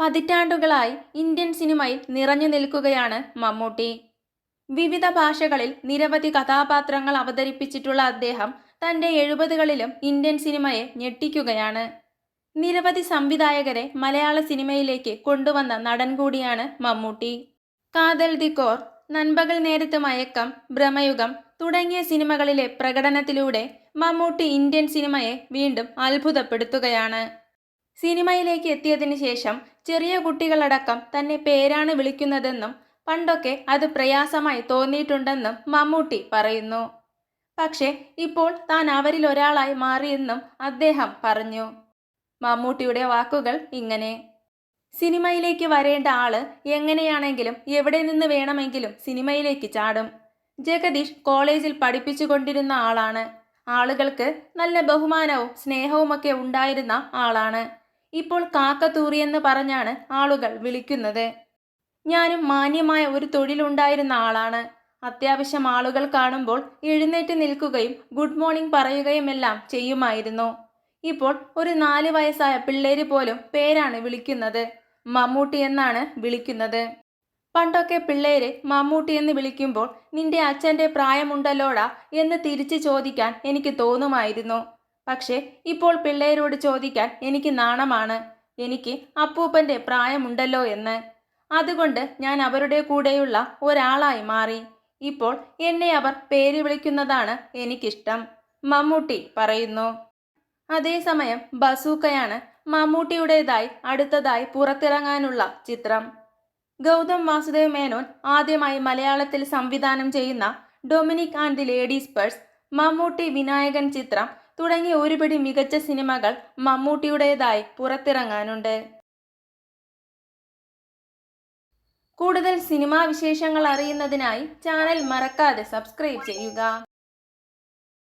പതിറ്റാണ്ടുകളായി ഇന്ത്യൻ സിനിമയിൽ നിറഞ്ഞു നിൽക്കുകയാണ് മമ്മൂട്ടി. വിവിധ ഭാഷകളിൽ നിരവധി കഥാപാത്രങ്ങൾ അവതരിപ്പിച്ചിട്ടുള്ള അദ്ദേഹം തന്റെ എഴുപതുകളിലും ഇന്ത്യൻ സിനിമയെ ഞെട്ടിക്കുകയാണ്. നിരവധി സംവിധായകരെ മലയാള സിനിമയിലേക്ക് കൊണ്ടുവന്ന നടൻ കൂടിയാണ് മമ്മൂട്ടി. കാതൽ ദി കോർ നൻപകൽ നേരത്ത് മയക്കം ഭ്രമയുഗം തുടങ്ങിയ സിനിമകളിലെ പ്രകടനത്തിലൂടെ മമ്മൂട്ടി ഇന്ത്യൻ സിനിമയെ വീണ്ടും അത്ഭുതപ്പെടുത്തുകയാണ്. സിനിമയിലേക്ക് എത്തിയതിനു ശേഷം ചെറിയ കുട്ടികളടക്കം തന്നെ പേരാണ് വിളിക്കുന്നതെന്നും പണ്ടൊക്കെ അത് പ്രയാസമായി തോന്നിയിട്ടുണ്ടെന്നും മമ്മൂട്ടി പറയുന്നു. പക്ഷേ ഇപ്പോൾ താൻ അവരിൽ ഒരാളായി മാറിയെന്നും അദ്ദേഹം പറഞ്ഞു. മമ്മൂട്ടിയുടെ വാക്കുകൾ ഇങ്ങനെ. സിനിമയിലേക്ക് വരേണ്ട ആൾ എങ്ങനെയാണെങ്കിലും എവിടെ നിന്ന് വേണമെങ്കിലും സിനിമയിലേക്ക് ചാടും. ജഗദീഷ് കോളേജിൽ പഠിപ്പിച്ചു കൊണ്ടിരുന്ന ആളാണ്. ആളുകൾക്ക് നല്ല ബഹുമാനവും സ്നേഹവുമൊക്കെ ഉണ്ടായിരുന്ന ആളാണ്. ഇപ്പോൾ കാക്കത്തൂറിയെന്ന് പറഞ്ഞാണ് ആളുകൾ വിളിക്കുന്നത്. ഞാനും മാന്യമായ ഒരു തൊഴിലുണ്ടായിരുന്ന ആളാണ്. അത്യാവശ്യം ആളുകൾ കാണുമ്പോൾ എഴുന്നേറ്റ് നിൽക്കുകയും ഗുഡ് മോർണിംഗ് പറയുകയുമെല്ലാം ചെയ്യുമായിരുന്നു. ഇപ്പോൾ ഒരു നാല് വയസ്സായ പിള്ളേര് പോലും പേരാണ് വിളിക്കുന്നത്. മമ്മൂട്ടി എന്നാണ് വിളിക്കുന്നത്. പണ്ടൊക്കെ പിള്ളേരെ മമ്മൂട്ടി എന്ന് വിളിക്കുമ്പോൾ നിന്റെ അച്ഛന്റെ പ്രായമുണ്ടല്ലോടാ എന്ന് തിരിച്ചു ചോദിക്കാൻ എനിക്ക് തോന്നുമായിരുന്നു. പക്ഷേ ഇപ്പോൾ പിള്ളേരോട് ചോദിക്കാൻ എനിക്ക് നാണമാണ്. എനിക്ക് അപ്പൂപ്പന്റെ പ്രായമുണ്ടല്ലോ എന്ന്. അതുകൊണ്ട് ഞാൻ അവരുടെ കൂടെയുള്ള ഒരാളായി മാറി. ഇപ്പോൾ എന്നെ അവർ പേര് വിളിക്കുന്നതാണ് എനിക്കിഷ്ടം. മമ്മൂട്ടി പറയുന്നു. അതേസമയം ബസൂക്കയാണ് മമ്മൂട്ടിയുടേതായി അടുത്തതായി പുറത്തിറങ്ങാനുള്ള ചിത്രം. ഗൗതം വാസുദേവ് മേനോൻ ആദ്യമായി മലയാളത്തിൽ സംവിധാനം ചെയ്യുന്ന Dominic and the ladies purse Mammootty Vinayakan ചിത്രം തുടങ്ങിയ ഒരുപിടി മികച്ച സിനിമകൾ മമ്മൂട്ടിയുടേതായി പുറത്തിറങ്ങാനുണ്ട്. കൂടുതൽ സിനിമാ വിശേഷങ്ങൾ അറിയുന്നതിനായി ചാനൽ മറക്കാതെ സബ്സ്ക്രൈബ് ചെയ്യുക.